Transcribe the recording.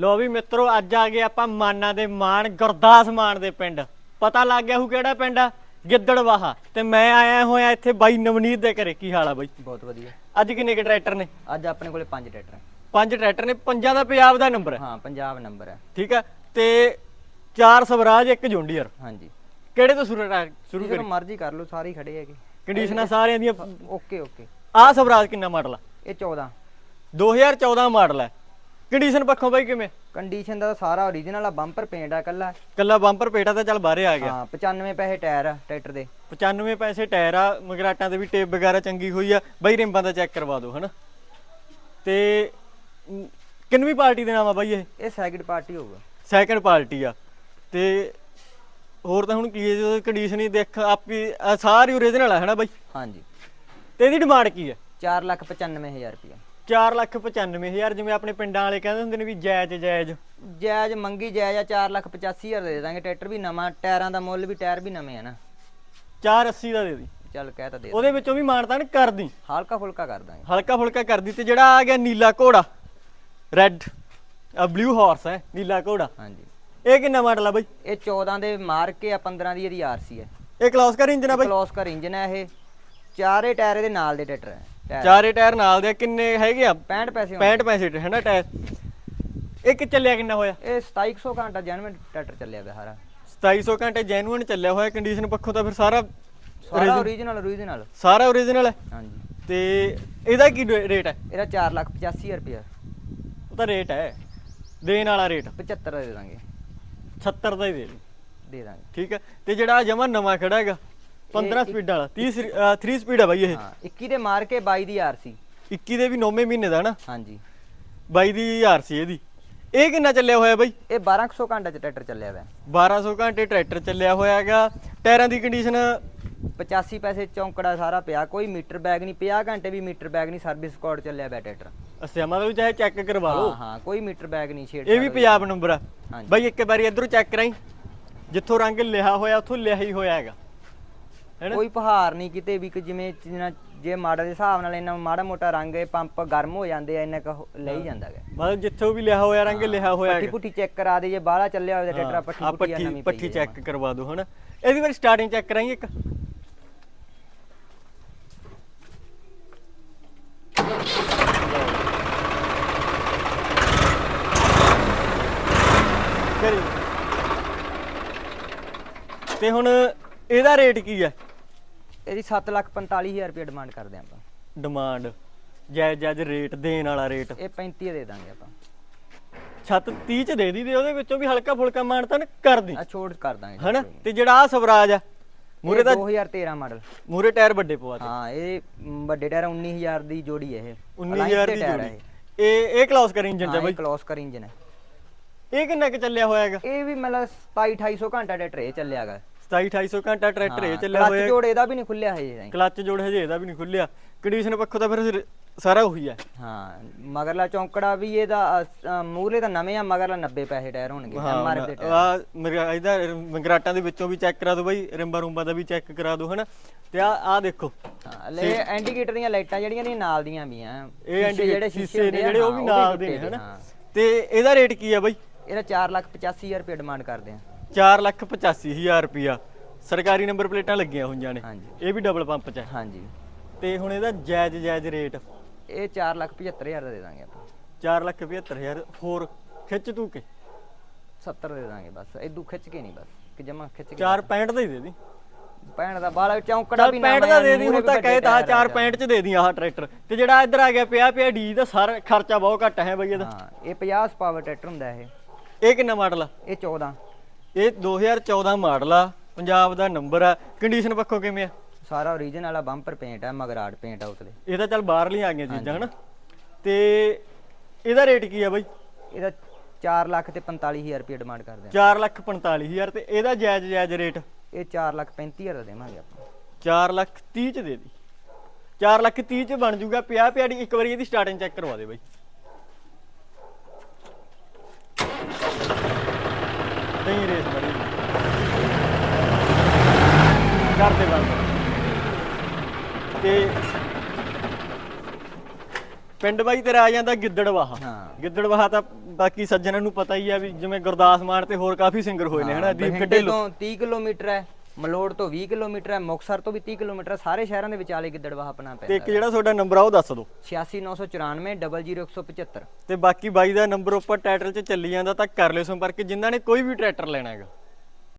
ਲੋ ਵੀ ਮਿੱਤਰੋ ਅੱਜ ਆ ਗਏ ਆਪਾਂ ਮਾਨਾ ਦੇ ਮਾਨ ਗੁਰਦਾਸ ਮਾਨ ਦੇ ਪਿੰਡ। ਪਤਾ ਲੱਗ ਗਿਆ ਹੂ ਕਿਹੜਾ ਪਿੰਡ ਆ? ਗਿੱਦੜਵਾਹਾ। ਤੇ ਮੈਂ ਆਇਆ ਹੋਇਆ ਇੱਥੇ ਬਾਈ ਨਵਨੀਤ ਦੇ ਘਰੇ। ਕੀ ਹਾਲ ਆ ਬਾਈ? ਬਹੁਤ ਵਧੀਆ। ਅੱਜ ਕਿੰਨੇ ਕੇ ਟਰੈਕਟਰ ਨੇ? ਅੱਜ ਆਪਣੇ ਕੋਲੇ ਪੰਜ ਟਰੈਕਟਰ ਹੈ ਪੰਜ ਟਰੈਕਟਰ ਨੇ। ਪੰਜਾਂ ਦਾ ਪੰਜਾਬ ਦਾ ਨੰਬਰ ਹੈ। ਹਾਂ ਪੰਜਾਬ ਨੰਬਰ ਹੈ। ਠੀਕ ਹੈ ਤੇ ਚਾਰ ਸਵਰਾਜ ਇੱਕ ਜੁੰਡੀਅਰ। ਹਾਂਜੀ। ਕਿਹੜੇ ਤੋਂ ਸ਼ੁਰੂ ਸ਼ੁਰੂ ਕਰੀ ਮਰਜ਼ੀ ਕਰ ਲਓ ਸਾਰੇ ਹੀ ਖੜੇ ਹੈਗੇ। ਕੰਡੀਸ਼ਨਾਂ ਸਾਰਿਆਂ ਦੀਆਂ। Okay okay. ਆਹ ਸਵਰਾਜ ਕਿੰਨਾ ਮਾਡਲ ਆ? ਇਹ 14 2014 ਮਾਡਲ ਹੈ। ਕੰਡੀਸ਼ਨ ਪੱਖੋਂ ਬਾਈ ਕਿਵੇਂ? ਕੰਡੀਸ਼ਨ ਦਾ ਸਾਰਾ ਓਰੀਜਨਲ ਆ ਬੰਪਰ ਪੇਂਟ ਆ ਕੱਲਾ ਕੱਲਾ ਬੰਪਰ ਪੇਟਾ ਤਾਂ ਚੱਲ ਬਾਹਰੇ ਆ ਗਿਆ। ਹਾਂ 95 ਪੈਸੇ ਟਾਇਰ ਆ ਟਰੈਕਟਰ ਦੇ। 95 ਪੈਸੇ ਟਾਇਰ ਆ ਮਗਰਾਟਾਂ ਦੇ ਵੀ ਟੇਪ ਵਗੈਰਾ ਚੰਗੀ ਹੋਈ ਆ। ਬਾਈ ਰਿੰਬਾਂ ਦਾ ਚੈੱਕ ਕਰਵਾ ਦਿਓ ਹਨਾ? ਤੇ ਕਿੰਨਵੀਂ ਪਾਰਟੀ ਦੇ ਨਾਮ ਆ ਬਾਈ ਇਹ? ਇਹ ਸੈਕਿੰਡ ਪਾਰਟੀ ਹੋਊਗਾ। ਸੈਕੰਡ ਪਾਰਟੀ ਆ। ਤੇ ਹੋਰ ਤਾਂ ਹੁਣ ਕੀ ਹੈ ਕੰਡੀਸ਼ਨ ਹੀ ਦੇਖ ਆਪੀ ਸਾਰੀ ਓਰੀਜਨਲ ਆ ਹਨਾ ਬਾਈ? ਹਾਂਜੀ। ਤੇ ਇਹਦੀ ਡਿਮਾਂਡ ਕੀ ਹੈ? 495000 ਰੁਪਇਆ। 495000 ਜਿਵੇਂ ਆਪਣੇ ਪਿੰਡਾਂ ਵਾਲੇ ਕਹਿੰਦੇ ਹੁੰਦੇ ਨੇ ਵੀ ਜਾਇਜ਼ ਜਾਇਜ਼। ਜਾਇਜ਼ ਮੰਗੀ ਜਾਇਜ਼ ਆ 485000 ਦੇ ਦਾਂਗੇ ਟਰੈਕਟਰ ਵੀ ਨਵਾਂ ਟਾਇਰਾਂ ਦਾ ਮੁੱਲ ਵੀ ਟਾਇਰ ਵੀ ਨਵੇਂ ਆ ਨਾ। 480 ਦਾ ਦੇ ਦੀ। ਚੱਲ ਕਹਿ ਤਾਂ ਦੇ ਉਹਦੇ ਵਿੱਚੋਂ ਵੀ ਮਾਨਤਾਨ ਕਰਦੀ ਹਲਕਾ ਫੁਲਕਾ ਕਰ ਦਾਂਗੇ। ਹਲਕਾ ਫੁਲਕਾ ਕਰਦੀ ਤੇ ਜਿਹੜਾ ਆ ਗਿਆ ਨੀਲਾ ਘੋੜਾ ਰੈੱਡ ਆ ਬਲੂ ਹਾਰਸ ਹੈ ਨੀਲਾ ਘੋੜਾ। ਹਾਂਜੀ। ਇਹ ਕਿੰਨਾ ਮਾਡਲ ਆ ਬਾਈ? ਇਹ 14 ਦੇ ਮਾਰ ਕੇ ਆ 15 ਦੀ ਇਹਦੀ ਆਰਸੀ ਹੈ। ਇਹ ਕਲੌਸ ਕਰ ਇੰਜਨ ਆ ਬਾਈ? ਕਲੋਸ ਕਰ ਇੰਜਨ ਹੈ ਇਹ। ਚਾਰੇ ਟਾਇਰ ਇਹਦੇ ਨਾਲ ਦੇ ਟਰੈਕਟਰ ਹੈ। ਚਾਰੇ ਟਾਇਰ ਨਾਲ ਦੇ ਆ, ਕਿੰਨੇ ਹੈਗੇ ਆ? 65 ਪੈਸੇ ਹੋਣਗੇ। 65 ਪੈਸੇ ਤੇ ਹੈ ਨਾ ਟਾਇਰ? ਇਹ ਕਿ ਚੱਲਿਆ ਕਿੰਨਾ ਹੋਇਆ? ਇਹ 2700 ਘੰਟਾ ਜੈਨੂਇਨ ਟਰੈਕਟਰ ਚੱਲਿਆ ਪਿਆ ਸਾਰਾ। 2700 ਘੰਟੇ ਜੈਨੂਇਨ ਚੱਲਿਆ ਹੋਇਆ ਕੰਡੀਸ਼ਨ ਪੱਖੋਂ ਤਾਂ ਫਿਰ ਸਾਰਾ ਸਾਰਾ ਓਰੀਜਨਲ ਓਰੀਜਨਲ ਸਾਰਾ ਓਰੀਜਨਲ ਹੈ? ਹਾਂਜੀ। ਤੇ ਇਹਦਾ ਕੀ ਰੇਟ ਹੈ? ਇਹਦਾ 485000 ਰੁਪਇਆ। ਉਹ ਤਾਂ ਰੇਟ ਹੈ। ਦੇਣ ਵਾਲਾ ਰੇਟ 75 ਦਾ ਦੇ ਦਾਂਗੇ। 70 ਦਾ ਹੀ ਦੇ ਦੇ। ਦੇ ਦਾਂਗੇ। ਠੀਕ ਹੈ। ਤੇ ਜਿਹੜਾ ਜਮਾ ਨਵਾਂ ਖੜਾ ਹੈਗਾ 15 ਸਪੀਡ ਵਾਲਾ 30 3 ਸਪੀਡ ਹੈ ਬਾਈ ਇਹ। ਹਾਂ 21 ਦੇ ਮਾਰ ਕੇ 22 ਦੀ ਆਰਸੀ 21 ਦੇ ਵੀ 9ਵੇਂ ਮਹੀਨੇ ਦਾ ਨਾ? ਹਾਂਜੀ। 22 ਦੀ ਹਜ਼ਾਰ ਸੀ ਇਹਦੀ। ਇਹ ਕਿੰਨਾ ਚੱਲਿਆ ਹੋਇਆ ਬਾਈ? ਇਹ 1200 ਘੰਟਾ ਚ ਟਰੈਕਟਰ ਚੱਲਿਆ ਪਿਆ 1200 ਘੰਟੇ ਟਰੈਕਟਰ ਚੱਲਿਆ ਹੋਇਆ ਹੈਗਾ। ਟਾਇਰਾਂ ਦੀ ਕੰਡੀਸ਼ਨ 85 ਪੈਸੇ ਚੌਂਕੜਾ ਸਾਰਾ ਪਿਆ ਕੋਈ ਮੀਟਰ ਬੈਗ ਨਹੀਂ 50 ਘੰਟੇ ਵੀ ਮੀਟਰ ਬੈਗ ਨਹੀਂ ਸਰਵਿਸ ਕੋਡ ਚੱਲਿਆ ਪਿਆ ਟਰੈਕਟਰ। ਅਸਿਆ ਮਤਲਬ ਚਾਹੇ ਚੈੱਕ ਕਰਵਾ ਲਓ। ਹਾਂ ਹਾਂ ਕੋਈ ਮੀਟਰ ਬੈਗ ਨਹੀਂ ਛੇੜ ਇਹ ਵੀ ਪੰਜਾਬ ਨੰਬਰ ਆ। ਬਾਈ ਇੱਕ ਵਾਰੀ ਇਧਰੋਂ ਚੈੱਕ ਕਰਾਈ। ਜਿੱਥੋਂ ਰੰਗ ਲਿਆ ਹੋਇਆ ਉੱਥੋਂ ਲਿਆ ਹੀ ਹੋਇਆ ਹੈਗਾ। ਹੈਨਾ ਕੋਈ ਪਹਾੜ ਨਹੀਂ ਕਿਤੇ ਵੀ ਕਿ ਜਿਵੇਂ ਜਿੰਨਾ- ਜੇ ਮਾਡਲ ਦੇ ਹਿਸਾਬ ਨਾਲ ਇਹਨਾਂ ਮਾੜਾ ਮੋਟਾ ਰੰਗ ਇਹ ਪੰਪ ਗਰਮ ਹੋ ਜਾਂਦੇ ਆ ਇੰਨਾ ਕੁ ਲਈ ਜਾਂਦਾ ਹੈ ਮਤਲਬ ਜਿੱਥੋਂ ਵੀ ਲਿਆ ਹੋਇਆ ਰੰਗ ਲਿਆ ਹੋਇਆ ਪੱਠੀ ਪੁੱਠੀ ਚੈੱਕ ਕਰਾ ਦੇ ਜੇ ਬਾਹਲਾ ਚੱਲਿਆ ਹੋਵੇ ਤਾਂ ਟਰੈਕਟਰ ਪੱਠੀ ਪੁੱਠੀ ਆ ਨਵੀਂ ਪੱਠੀ ਚੈੱਕ ਕਰਵਾ ਦਿਓ ਹਨਾ। ਇਹਦੀ ਵਾਰੀ ਸਟਾਰਟਿੰਗ ਚੈੱਕ ਕਰਾਈ ਇੱਕ। ਤੇ ਹੁਣ ਇਹਦਾ ਰੇਟ ਕੀ ਹੈ? ਇਹਦੀ 745000 ਰੁਪਏ ਡਿਮਾਂਡ ਕਰਦੇ ਆਪਾਂ। ਡਿਮਾਂਡ ਜਾਇਜ਼ ਜਾਇਜ਼ ਰੇਟ ਦੇਣ ਵਾਲਾ ਰੇਟ ਇਹ 35 ਦੇ ਦਾਂਗੇ ਆਪਾਂ। ਛੱਤ 30 ਚ ਦੇ ਦੀ ਤੇ ਉਹਦੇ ਵਿੱਚੋਂ ਵੀ ਹਲਕਾ ਫੁਲਕਾ ਮਾਨਤਾ ਨਾ ਕਰਦੀ ਆ ਛੋੜ ਕਰ ਦਾਂਗੇ। ਹਨਾ? ਤੇ ਜਿਹੜਾ ਆ ਸਵਰਾਜ ਆ ਮੂਰੇ ਦਾ 2013 ਮਾਡਲ। ਮੂਰੇ ਟਾਇਰ ਵੱਡੇ ਪਵਾ ਤੇ। ਹਾਂ ਇਹ ਵੱਡੇ ਟਾਇਰ 19000 ਦੀ ਜੋੜੀ ਹੈ ਇਹ। 19000 ਦੀ ਜੋੜੀ। ਇਹ। ਇਹ ਕਲੌਸ ਕਰ ਇੰਜਨ ਚ ਬਾਈ। ਕਲੋਸ ਕਰ ਇੰਜਨ ਹੈ ਇਹ ਕਿੰਨਾ ਕੁ ਚੱਲਿਆ ਹੋਇਆ ਹੈਗਾ? ਇਹ ਵੀ ਮਤਲਬ 27 2800 ਘੰਟਾ ਟਰੈਕਟਰ ਇਹ ਚੱਲਿਆਗਾ 27 2800 ਘੰਟਾ ਟਰੈਕਟਰ ਇਹ ਚੱਲਿਆ ਕਲੱਚ ਹੋਇਆ। ਜੋੜ ਇਹਦਾ ਵੀ ਨਹੀਂ ਖੁੱਲਿਆ ਹੈ ਜੀ ਕਲੱਚ ਜੋੜ ਹਜੇ ਇਹਦਾ ਵੀ ਨਹੀਂ ਖੁੱਲਿਆ। ਕੰਡੀਸ਼ਨ ਪੱਖੋਂ ਤਾਂ ਫਿਰ ਸਾਰਾ ਉਹੀ ਹੈ। ਹਾਂ ਮਗਰਲਾ ਚੌਂਕੜਾ ਵੀ ਇਹਦਾ ਮੂਹਰੇ ਤਾਂ ਨਵੇਂ ਆ ਮਗਰਲਾ 90 ਪੈਸੇ ਟਾਇਰ ਹੋਣਗੇ ਐਮਆਰਐਫ ਦੇ ਟਾਇਰ। ਆ ਮੇਰਾ ਇਹਦਾ ਮਗਰਾਟਾਂ ਦੇ ਵਿੱਚੋਂ ਵੀ ਚੈੱਕ ਕਰਾ ਦਿਓ ਬਾਈ ਰਿੰਬਾ ਰੂੰਬਾ ਦਾ ਵੀ ਚੈੱਕ ਕਰਾ ਦਿਓ ਹਨਾ? ਤੇ ਆ ਆ ਦੇਖੋ। ਲੈ ਇੰਡੀਕੇਟਰ ਦੀਆਂ ਲਾਈਟਾਂ ਜਿਹੜੀਆਂ ਨੇ ਨਾਲ ਦੀਆਂ ਵੀ ਆ। ਇਹ ਸ਼ੀਸ਼ੇ ਸ਼ੀਸ਼ੇ ਨੇ ਜਿਹੜੇ ਉਹ ਵੀ ਨਾਲ ਦੇ ਨੇ ਹਨਾ। ਤੇ ਇਹਦਾ ਰੇਟ ਕੀ ਆ ਬਾਈ? ਇਹਦਾ 485000 ਰੁਪਏ ਡਿਮਾਂਡ ਕਰਦੇ ਆ। 485000 ਰੁਪਿਆ ਸਰਕਾਰੀ ਨੰਬਰ ਪਲੇਟਾਂ ਲੱਗੀਆਂ ਹੋਈਆਂ ਨੇ। ਹਾਂਜੀ। ਇਹ ਵੀ ਡਬਲ ਪੰਪ ਚ ਹੈ। ਹਾਂਜੀ। ਤੇ ਹੁਣ ਇਹਦਾ ਜਾਇਜ਼ ਜਾਇਜ਼ ਰੇਟ ਇਹ 475000 ਦਾ ਦੇ ਦਾਂਗੇ ਆਪਾਂ। 475000 ਹੋਰ ਖਿੱਚ ਤੂੰ ਕੇ? 70 ਦੇ ਦਾਂਗੇ ਬਸ। ਇਦੋਂ ਖਿੱਚ ਕੇ ਨਹੀਂ ਬਸ। ਕਿ ਜਮਾ ਖਿੱਚ ਕੇ 465 ਦਾ ਹੀ ਦੇ ਦੀ। ਪੈਣ ਦਾ ਬਾਲਾ ਚੌਂਕੜਾ ਵੀ 65 ਦਾ ਦੇ ਦੀ ਹੁਣ ਤਾਂ ਕਹੇ ਤਾਂ 465 ਚ ਦੇ ਦੀ ਆਹ ਟਰੈਕਟਰ। ਤੇ ਜਿਹੜਾ ਇੱਧਰ ਆ ਗਿਆ ਪਿਆ ਪਿਆ ਡੀ ਦਾ ਸਾਰਾ ਖਰਚਾ ਬਹੁਤ ਘੱਟ ਹੈ ਬਈ ਇਹਦਾ। ਹਾਂ ਇਹ 50 ਪਾਵਰ ਟਰੈਕਟਰ ਹੁੰਦਾ ਇਹ। ਇਹ ਕਿੰਨਾ ਮਾਡਲ ਆ? ਇਹ 14 ਇਹ 2014 ਮਾਡਲ ਆ ਪੰਜਾਬ ਦਾ ਨੰਬਰ ਆ। ਕੰਡੀਸ਼ਨ ਪੱਖੋਂ ਕਿਵੇਂ ਆ? ਸਾਰਾ ਓਰੀਜਨ ਵਾਲਾ ਬੰਪਰ ਪੇਂਟ ਹੈ ਮਗਰਾਟ ਪੇਂਟ ਆ ਉਤਲੇ। ਇਹ ਤਾਂ ਚੱਲ ਬਾਹਰਲੀਆਂ ਆ ਗਈਆਂ ਚੀਜ਼ਾਂ ਹਨਾ? ਤੇ ਇਹਦਾ ਰੇਟ ਕੀ ਆ ਬਈ? ਇਹਦਾ 4 ਲੱਖ ਤੇ 45000 ਰੁਪਏ ਡਿਮਾਂਡ ਕਰਦੇ ਆ। 4 ਲੱਖ 45000 ਤੇ ਇਹਦਾ ਜਾਇਜ਼ ਜਾਇਜ਼ ਰੇਟ ਇਹ 4 ਲੱਖ 35000 ਦਾ ਦੇਵਾਂਗੇ ਆਪਾਂ। 4 ਲੱਖ 30 ਚ ਦੇ ਦੀ। 4 ਲੱਖ 30 ਚ ਬਣ ਜੂਗਾ ਪਿਆ ਪਿਆ ਦੀ ਇੱਕ ਵਾਰੀ ਇਹਦੀ ਸਟਾਰਟਿੰਗ ਚੈੱਕ ਕਰਵਾ ਦੇ ਬਾਈ। ਨਹੀਂ ਰੇਸ ਬੜੀ ਕਰਦੇ ਬੰਦ। ਤੇ ਪਿੰਡ ਬਾਈ ਤੇਰਾ ਆ ਜਾਂਦਾ ਗਿੱਦੜਵਾਹਾ। ਹਾਂ। ਗਿੱਦੜਵਾਹਾ ਤਾਂ ਬਾਕੀ ਸੱਜਣਾਂ ਨੂੰ ਪਤਾ ਹੀ ਆ ਵੀ ਜਿਵੇਂ ਗੁਰਦਾਸ ਮਾਨ ਤੇ ਹੋਰ ਕਾਫੀ ਸਿੰਗਰ ਹੋਏ ਨੇ ਹਨਾ? ਦੀਪ ਕੱਢੇਲੋ ਤੋਂ 30 ਕਿਲੋਮੀਟਰ ਹੈ। ਮਲੋੜ ਤੋਂ 20 ਕਿਲੋਮੀਟਰ ਹੈ ਮੁਕਸਰ ਤੋਂ ਵੀ 30 ਕਿਲੋਮੀਟਰ ਹੈ, ਸਾਰੇ ਸ਼ਹਿਰਾਂ ਦੇ ਵਿਚਾਲੇ ਗਿੱਦੜਵਾਹ ਆਪਣਾ ਤੇ ਪੈਂਦਾ ਇੱਕ ਜਿਹੜਾ ਤੁਹਾਡਾ ਨੰਬਰ ਆ ਉਹ ਦੱਸ ਦਿਓ। 86994 00175 ਤੇ ਬਾਕੀ ਬਾਈ ਦਾ ਨੰਬਰ ਉੱਪਰ ਟਾਈਟਲ 'ਚ ਚੱਲੀ ਜਾਂਦਾ ਤਾਂ ਕਰ ਲਿਓ ਸੰਪਰਕ ਜਿਨ੍ਹਾਂ ਨੇ ਕੋਈ ਵੀ ਟਰੈਕਟਰ ਲੈਣਾ ਹੈਗਾ।